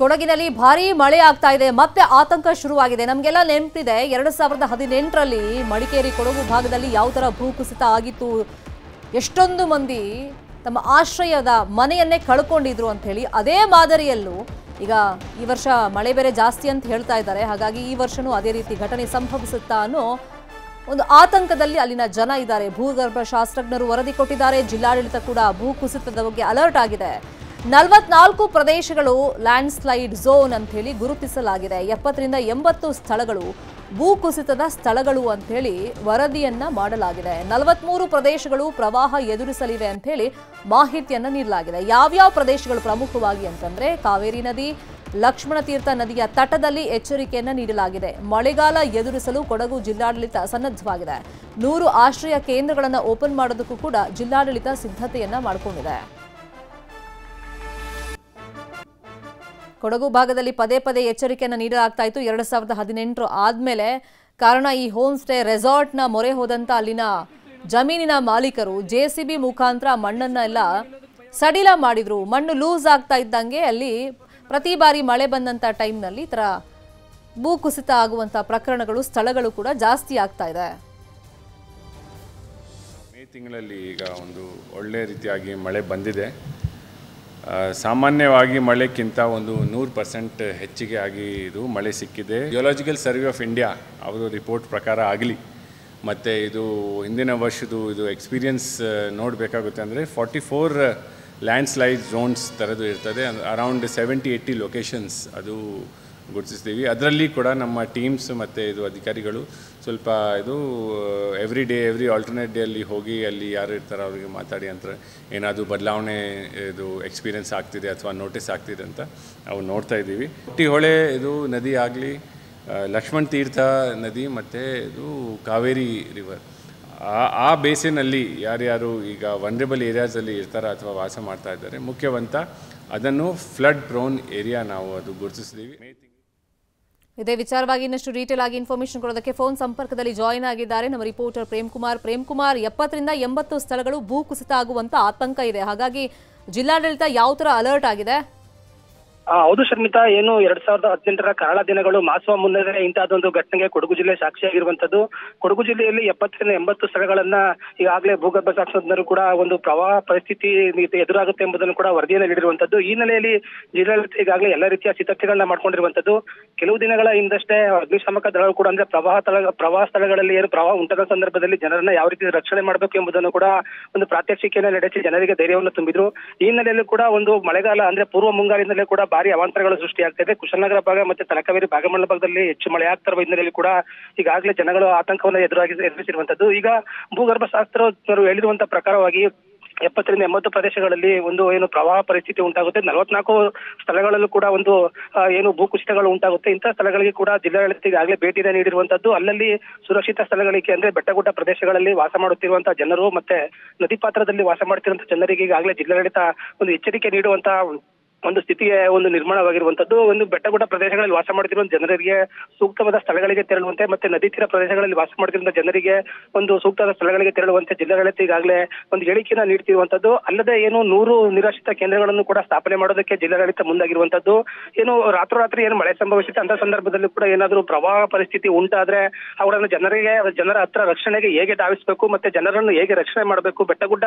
ಕೊಡಗಿನಲ್ಲಿ ಭಾರೀ ಮಳೆ ಆಗ್ತಾ ಇದೆ. ಮತ್ತೆ ಆತಂಕ ಶುರುವಾಗಿದೆ. ನಮಗೆಲ್ಲ ನೆನಪಿದೆ, ಎರಡು ಸಾವಿರದ ಹದಿನೆಂಟರಲ್ಲಿ ಮಡಿಕೇರಿ ಕೊಡಗು ಭಾಗದಲ್ಲಿ ಯಾವ ಥರ ಭೂಕುಸಿತ ಆಗಿತ್ತು. ಎಷ್ಟೊಂದು ಮಂದಿ ತಮ್ಮ ಆಶ್ರಯದ ಮನೆಯನ್ನೇ ಕಳ್ಕೊಂಡಿದ್ರು ಅಂತ ಹೇಳಿ ಅದೇ ಮಾದರಿಯಲ್ಲೂ ಈಗ ಈ ವರ್ಷ ಮಳೆ ಬೇರೆ ಜಾಸ್ತಿ ಅಂತ ಹೇಳ್ತಾ ಇದ್ದಾರೆ. ಹಾಗಾಗಿ ಈ ವರ್ಷನೂ ಅದೇ ರೀತಿ ಘಟನೆ ಸಂಭವಿಸುತ್ತಾ ಅನ್ನೋ ಒಂದು ಆತಂಕದಲ್ಲಿ ಅಲ್ಲಿನ ಜನ ಇದ್ದಾರೆ. ಭೂಗರ್ಭ ಶಾಸ್ತ್ರಜ್ಞರು ವರದಿ ಕೊಟ್ಟಿದ್ದಾರೆ. ಜಿಲ್ಲಾಡಳಿತ ಕೂಡ ಭೂಕುಸಿತದ ಬಗ್ಗೆ ಅಲರ್ಟ್ ಆಗಿದೆ. ನಲವತ್ನಾಲ್ಕು ಪ್ರದೇಶಗಳು ಲ್ಯಾಂಡ್ ಸ್ಲೈಡ್ ಝೋನ್ ಅಂತ ಹೇಳಿ ಗುರುತಿಸಲಾಗಿದೆ. ಎಪ್ಪತ್ತರಿಂದ ಎಂಬತ್ತು ಸ್ಥಳಗಳು ಭೂಕುಸಿತದ ಸ್ಥಳಗಳು ಅಂತ ಹೇಳಿ ವರದಿಯನ್ನ ಮಾಡಲಾಗಿದೆ. ನಲವತ್ಮೂರು ಪ್ರದೇಶಗಳು ಪ್ರವಾಹ ಎದುರಿಸಲಿವೆ ಅಂತ ಹೇಳಿ ಮಾಹಿತಿಯನ್ನ ನೀಡಲಾಗಿದೆ. ಯಾವ್ಯಾವ ಪ್ರದೇಶಗಳು ಪ್ರಮುಖವಾಗಿ ಅಂತಂದ್ರೆ ಕಾವೇರಿ ನದಿ, ಲಕ್ಷ್ಮಣ ತೀರ್ಥ ನದಿಯ ತಟದಲ್ಲಿ ಎಚ್ಚರಿಕೆಯನ್ನು ನೀಡಲಾಗಿದೆ. ಮಳೆಗಾಲ ಎದುರಿಸಲು ಕೊಡಗು ಜಿಲ್ಲಾಡಳಿತ ಸನ್ನದ್ಧವಾಗಿದೆ. ನೂರು ಆಶ್ರಯ ಕೇಂದ್ರಗಳನ್ನು ಓಪನ್ ಮಾಡೋದಕ್ಕೂ ಕೂಡ ಜಿಲ್ಲಾಡಳಿತ ಸಿದ್ಧತೆಯನ್ನ ಮಾಡಿಕೊಂಡಿದೆ. ಕೊಡಗು ಭಾಗದಲ್ಲಿ ಪದೇ ಪದೇ ಎಚ್ಚರಿಕೆಯನ್ನು ನೀಡಲಾಗ್ತಾ ಇತ್ತು. ಎರಡು ಸಾವಿರದ ಹದಿನೆಂಟರು ಆದಮೇಲೆ ಕಾರಣ ಈ ಹೋಮ್ ಸ್ಟೇ ರೆಸಾರ್ಟ್ನ ಮೊರೆ ಹೋದಂಥ ಅಲ್ಲಿನ ಜಮೀನಿನ ಮಾಲೀಕರು ಜೆ ಸಿ ಬಿ ಮುಖಾಂತರ ಮಣ್ಣನ್ನ ಎಲ್ಲ ಸಡಿಲ ಮಾಡಿದ್ರು. ಮಣ್ಣು ಲೂಸ್ ಆಗ್ತಾ ಇದ್ದಂಗೆ ಅಲ್ಲಿ ಪ್ರತಿ ಬಾರಿ ಮಳೆ ಬಂದಂಥ ಟೈಮ್ನಲ್ಲಿ ಈ ಥರ ಭೂಕುಸಿತ ಆಗುವಂಥ ಪ್ರಕರಣಗಳು, ಸ್ಥಳಗಳು ಕೂಡ ಜಾಸ್ತಿ ಆಗ್ತಾ ಇದೆ. ಮೇ ತಿಂಗಳಲ್ಲಿ ಈಗ ಒಂದು ಒಳ್ಳೆ ರೀತಿಯಾಗಿ ಮಳೆ ಬಂದಿದೆ. ಸಾಮಾನ್ಯವಾಗಿ ಮಳೆಕ್ಕಿಂತ ಒಂದು ನೂರು ಪರ್ಸೆಂಟ್ ಹೆಚ್ಚಿಗೆ ಆಗಿ ಇದು ಮಳೆ ಸಿಕ್ಕಿದೆ. ಜಿಯೋಲಾಜಿಕಲ್ ಸರ್ವೆ ಆಫ್ ಇಂಡಿಯಾ ಅವರು ರಿಪೋರ್ಟ್ ಪ್ರಕಾರ ಆಗಲಿ, ಮತ್ತು ಇದು ಹಿಂದಿನ ವರ್ಷದ್ದು ಇದು ಎಕ್ಸ್ಪೀರಿಯನ್ಸ್ ನೋಡಬೇಕಾಗುತ್ತೆ ಅಂದರೆ forty four landslide zones ಥರದ್ದು ಇರ್ತದೆ. ಅರೌಂಡ್ ಸೆವೆಂಟಿ ಏಯ್ಟಿ ಲೊಕೇಶನ್ಸ್ ಅದು ಗುರುತಿಸ್ತೀವಿ. ಅದರಲ್ಲಿ ಕೂಡ ನಮ್ಮ ಟೀಮ್ಸ್ ಮತ್ತು ಇದು ಅಧಿಕಾರಿಗಳು ಸ್ವಲ್ಪ ಇದು every day every alternate day ಅಲ್ಲಿ ಹೋಗಿ ಅಲ್ಲಿ ಯಾರು ಇರ್ತಾರೆ ಅವರಿಗೆ ಮಾತಾಡಿ ಅಂತ ಏನಾದರೂ ಬದಲಾವಣೆ, ಇದು ಎಕ್ಸ್ಪೀರಿಯೆನ್ಸ್ ಆಗ್ತಿದೆ ಅಥವಾ ನೋಟಿಸ್ ಆಗ್ತಿದೆ ಅಂತ ನಾವು ನೋಡ್ತಾ ಇದ್ದೀವಿ. ಹೊಳೆ ಇದು ನದಿ ಆಗಲಿ ಲಕ್ಷ್ಮಣ್ ತೀರ್ಥ ನದಿ ಮತ್ತು ಇದು ಕಾವೇರಿ ರಿವರ್ ಆ ಆ ಬೇಸಿನಲ್ಲಿ ಯಾರ್ಯಾರು ಈಗ ವನ್ರೇಬಲ್ ಏರಿಯಾಸಲ್ಲಿ ಇರ್ತಾರೆ ಅಥವಾ ವಾಸ ಮಾಡ್ತಾ ಇದ್ದಾರೆ, ಮುಖ್ಯವಂತ ಅದನ್ನು ಫ್ಲಡ್ ಪ್ರೋನ್ ಏರಿಯಾ ನಾವು ಅದು ಗುರುತಿಸಿದ್ದೀವಿ ಇದೇ ವಿಚಾರವಾಗಿ ಇನ್ನಷ್ಟು ಡೀಟೇಲ್ ಆಗಿ ಇನ್ಫಾರ್ಮೇಶನ್ ಕೊಡೋದಕ್ಕೆ ಫೋನ್ ಸಂಪರ್ಕದಲ್ಲಿ ಜಾಯಿನ್ ಆಗಿದ್ದಾರೆ ನಮ್ಮ ರಿಪೋರ್ಟರ್ ಪ್ರೇಮ್ ಕುಮಾರ್ ಪ್ರೇಮ್ ಕುಮಾರ್ ಎಪ್ಪತ್ತರಿಂದ ಎಂಬತ್ತು ಸ್ಥಳಗಳು ಭೂಕುಸಿತ ಆಗುವಂತ ಆತಂಕ ಇದೆ. ಹಾಗಾಗಿ ಜಿಲ್ಲಾಡಳಿತ ಯಾವ ತರ ಅಲರ್ಟ್ ಆಗಿದೆ? ಹೌದು ಶರ್ಮಿತಾ, ಏನು ಎರಡ್ ಸಾವಿರದ ಹದಿನೆಂಟರ ಕರಾಳ ದಿನಗಳು ಮಾಸುವ ಮುನ್ನವೇ ಇಂತಹದೊಂದು ಘಟನೆಗೆ ಕೊಡಗು ಜಿಲ್ಲೆ ಸಾಕ್ಷಿಯಾಗಿರುವಂತದ್ದು ಕೊಡಗು ಜಿಲ್ಲೆಯಲ್ಲಿ ಎಪ್ಪತ್ತರಿಂದ ಎಂಬತ್ತು ಸ್ಥಳಗಳನ್ನ ಈಗಾಗಲೇ ಭೂಗರ್ಭ ಶಾಸ್ತ್ರಜ್ಞರು ಕೂಡ ಒಂದು ಪ್ರವಾಹ ಪರಿಸ್ಥಿತಿ ಎದುರಾಗುತ್ತೆ ಎಂಬುದನ್ನು ಕೂಡ ವರದಿಯನ್ನು ನೀಡಿರುವಂತದ್ದು ಈ ನೆಲೆಯಲ್ಲಿ ಜಿಲ್ಲಾಡಳಿತ ಈಗಾಗಲೇ ಎಲ್ಲ ರೀತಿಯ ಸಿದ್ಧತೆಗಳನ್ನ ಮಾಡ್ಕೊಂಡಿರುವಂತದ್ದು ಕೆಲವು ದಿನಗಳ ಹಿಂದಷ್ಟೇ ಅಗ್ನಿಶಾಮಕ ದಳಗಳು ಕೂಡ ಅಂದ್ರೆ ಪ್ರವಾಹ ಸ್ಥಳ ಪ್ರವಾಹ ಸ್ಥಳಗಳಲ್ಲಿ ಏನು ಪ್ರವಾಹ ಉಂಟಾದ ಸಂದರ್ಭದಲ್ಲಿ ಜನರನ್ನ ಯಾವ ರೀತಿ ರಕ್ಷಣೆ ಮಾಡಬೇಕು ಎಂಬುದನ್ನು ಕೂಡ ಒಂದು ಪ್ರಾತ್ಯಕ್ಷಿಕೆಯನ್ನು ನಡೆಸಿ ಜನರಿಗೆ ಧೈರ್ಯವನ್ನು ತುಂಬಿದ್ರು. ಈ ಹಿನ್ನೆಲೆಯಲ್ಲಿ ಕೂಡ ಒಂದು ಮಳೆಗಾಲ ಅಂದ್ರೆ ಪೂರ್ವ ಮುಂಗಾರಿನಲ್ಲೇ ಕೂಡ ಭಾರಿ ಅವಾಂತರಗಳು ಸೃಷ್ಟಿಯಾಗ್ತಾ ಇದೆ. ಕುಶಲನಗರ ಭಾಗ ಮತ್ತೆ ತಲಕಾವೇರಿ ಭಾಗಮಂಡಲ ಭಾಗದಲ್ಲಿ ಹೆಚ್ಚು ಮಳೆ ಆಗ್ತಿರುವ ಹಿನ್ನೆಲೆಯಲ್ಲಿ ಕೂಡ ಈಗಾಗಲೇ ಜನಗಳು ಆತಂಕವನ್ನು ಎದುರಾಗಿ ಎದುರಿಸಿರುವಂತದ್ದು. ಈಗ ಭೂಗರ್ಭ ಶಾಸ್ತ್ರಜ್ಞರು ಹೇಳಿರುವಂತ ಪ್ರಕಾರವಾಗಿ ಎಪ್ಪತ್ತರಿಂದ ಎಂಬತ್ತು ಪ್ರದೇಶಗಳಲ್ಲಿ ಒಂದು ಏನು ಪ್ರವಾಹ ಪರಿಸ್ಥಿತಿ ಉಂಟಾಗುತ್ತೆ. ನಲವತ್ನಾಲ್ಕು ಸ್ಥಳಗಳಲ್ಲೂ ಕೂಡ ಒಂದು ಏನು ಭೂಕುಸಿತಗಳು ಉಂಟಾಗುತ್ತೆ. ಇಂತಹ ಸ್ಥಳಗಳಿಗೆ ಕೂಡ ಜಿಲ್ಲಾಡಳಿತ ಈಗಾಗಲೇ ಭೇಟಿನ ನೀಡಿರುವಂತದ್ದು. ಅಲ್ಲಲ್ಲಿ ಸುರಕ್ಷಿತ ಸ್ಥಳಗಳಿಗೆ ಅಂದ್ರೆ ಬೆಟ್ಟಗುಡ್ಡ ಪ್ರದೇಶಗಳಲ್ಲಿ ವಾಸ ಮಾಡುತ್ತಿರುವಂತಹ ಜನರು ಮತ್ತೆ ನದಿ ಪಾತ್ರದಲ್ಲಿ ವಾಸ ಮಾಡ್ತಿರುವಂತಹ ಜನರಿಗೆ ಈಗಾಗಲೇ ಜಿಲ್ಲಾಡಳಿತ ಒಂದು ಎಚ್ಚರಿಕೆ ನೀಡುವಂತ ಒಂದು ಸ್ಥಿತಿಗೆ ಒಂದು ನಿರ್ಮಾಣವಾಗಿರುವಂತದ್ದು, ಒಂದು ಬೆಟ್ಟಗುಡ್ಡ ಪ್ರದೇಶಗಳಲ್ಲಿ ವಾಸ ಮಾಡುತ್ತಿರುವ ಜನರಿಗೆ ಸೂಕ್ತವಾದ ಸ್ಥಳಗಳಿಗೆ ತೆರಳುವಂತೆ ಮತ್ತೆ ನದಿ ತೀರ ಪ್ರದೇಶಗಳಲ್ಲಿ ವಾಸ ಮಾಡುತ್ತಿರುವ ಜನರಿಗೆ ಒಂದು ಸೂಕ್ತವಾದ ಸ್ಥಳಗಳಿಗೆ ತೆರಳುವಂತೆ ಜಿಲ್ಲಾಡಳಿತ ಈಗಾಗಲೇ ಒಂದು ಹೇಳಿಕೆಯನ್ನ ನೀಡ್ತಿರುವಂತದ್ದು. ಅಲ್ಲದೆ ಏನು ನೂರು ನಿರಾಶ್ರಿತ ಕೇಂದ್ರಗಳನ್ನು ಕೂಡ ಸ್ಥಾಪನೆ ಮಾಡೋದಕ್ಕೆ ಜಿಲ್ಲಾಡಳಿತ ಮುಂದಾಗಿರುವಂತದ್ದು. ಏನು ರಾತ್ರೋರಾತ್ರಿ ಏನು ಮಳೆ ಸಂಭವಿಸುತ್ತೆ ಅಂತ ಸಂದರ್ಭದಲ್ಲಿ ಕೂಡ ಏನಾದರೂ ಪ್ರವಾಹ ಪರಿಸ್ಥಿತಿ ಉಂಟಾದ್ರೆ ಅವುಗಳನ್ನು ಜನರಿಗೆ, ಜನರ ಹತ್ರ ರಕ್ಷಣೆಗೆ ಹೇಗೆ ಧಾವಿಸಬೇಕು ಮತ್ತೆ ಜನರನ್ನು ಹೇಗೆ ರಕ್ಷಣೆ ಮಾಡಬೇಕು, ಬೆಟ್ಟಗುಡ್ಡ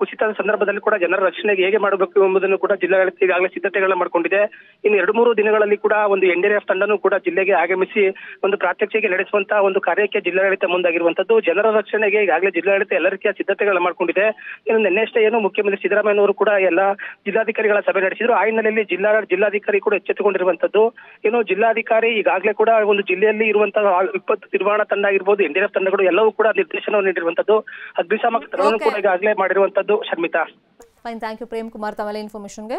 ಕುಸಿತದ ಸಂದರ್ಭದಲ್ಲಿ ಕೂಡ ಜನರ ರಕ್ಷಣೆಗೆ ಹೇಗೆ ಮಾಡಬೇಕು ಎಂಬುದನ್ನು ಕೂಡ ಜಿಲ್ಲಾಡಳಿತ ಈಗಾಗಲೇ ಸಿದ್ಧತೆಗಳನ್ನ ಮಾಡಿಕೊಂಡಿದೆ. ಇನ್ನು ಎರಡು ಮೂರು ದಿನಗಳಲ್ಲಿ ಕೂಡ ಒಂದು ಎನ್ ತಂಡನೂ ಕೂಡ ಜಿಲ್ಲೆಗೆ ಆಗಮಿಸಿ ಒಂದು ಪ್ರಾತ್ಯಕ್ಷಿಕೆ ನಡೆಸುವಂತಹ ಒಂದು ಕಾರ್ಯಕ್ಕೆ ಜಿಲ್ಲಾಡಳಿತ ಮುಂದಾಗಿರುವಂತದ್ದು ಜನರ ರಕ್ಷಣೆಗೆ ಈಗಾಗಲೇ ಜಿಲ್ಲಾಡಳಿತ ಎಲ್ಲ ರೀತಿಯ ಸಿದ್ಧತೆಗಳನ್ನ ಮಾಡಿಕೊಂಡಿದೆ. ಇನ್ನು ನಿನ್ನೆಷ್ಟೇ ಏನು ಮುಖ್ಯಮಂತ್ರಿ ಸಿದ್ದರಾಮಯ್ಯನವರು ಕೂಡ ಎಲ್ಲ ಜಿಲ್ಲಾಧಿಕಾರಿಗಳ ಸಭೆ ನಡೆಸಿದ್ರು. ಆ ಹಿನ್ನೆಲೆಯಲ್ಲಿ ಜಿಲ್ಲಾ ಜಿಲ್ಲಾಧಿಕಾರಿ ಕೂಡ ಎಚ್ಚೆತ್ತುಕೊಂಡಿರುವಂತದ್ದು ಏನು ಜಿಲ್ಲಾಧಿಕಾರಿ ಈಗಾಗಲೇ ಕೂಡ ಒಂದು ಜಿಲ್ಲೆಯಲ್ಲಿ ಇರುವಂತಹ ವಿಪತ್ತು ನಿರ್ವಹಣಾ ತಂಡ ಆಗಿರ್ಬೋದು ಎನ್ಡಿಎಫ್ ತಂಡಗಳು ಎಲ್ಲವೂ ಕೂಡ ನಿರ್ದೇಶನವನ್ನು ನೀಡಿರುವಂತದ್ದು ಅಗ್ನಿಶಾಮಕ ತಂಡವನ್ನು ಕೂಡ ಈಗಾಗಲೇ ಮಾಡಿರುವಂತದ್ದು Sharmitha. Fine thank you Prem Kumar ತಮಲೆ ಇನ್ಫಾರ್ಮೇಶನ್ಗೆ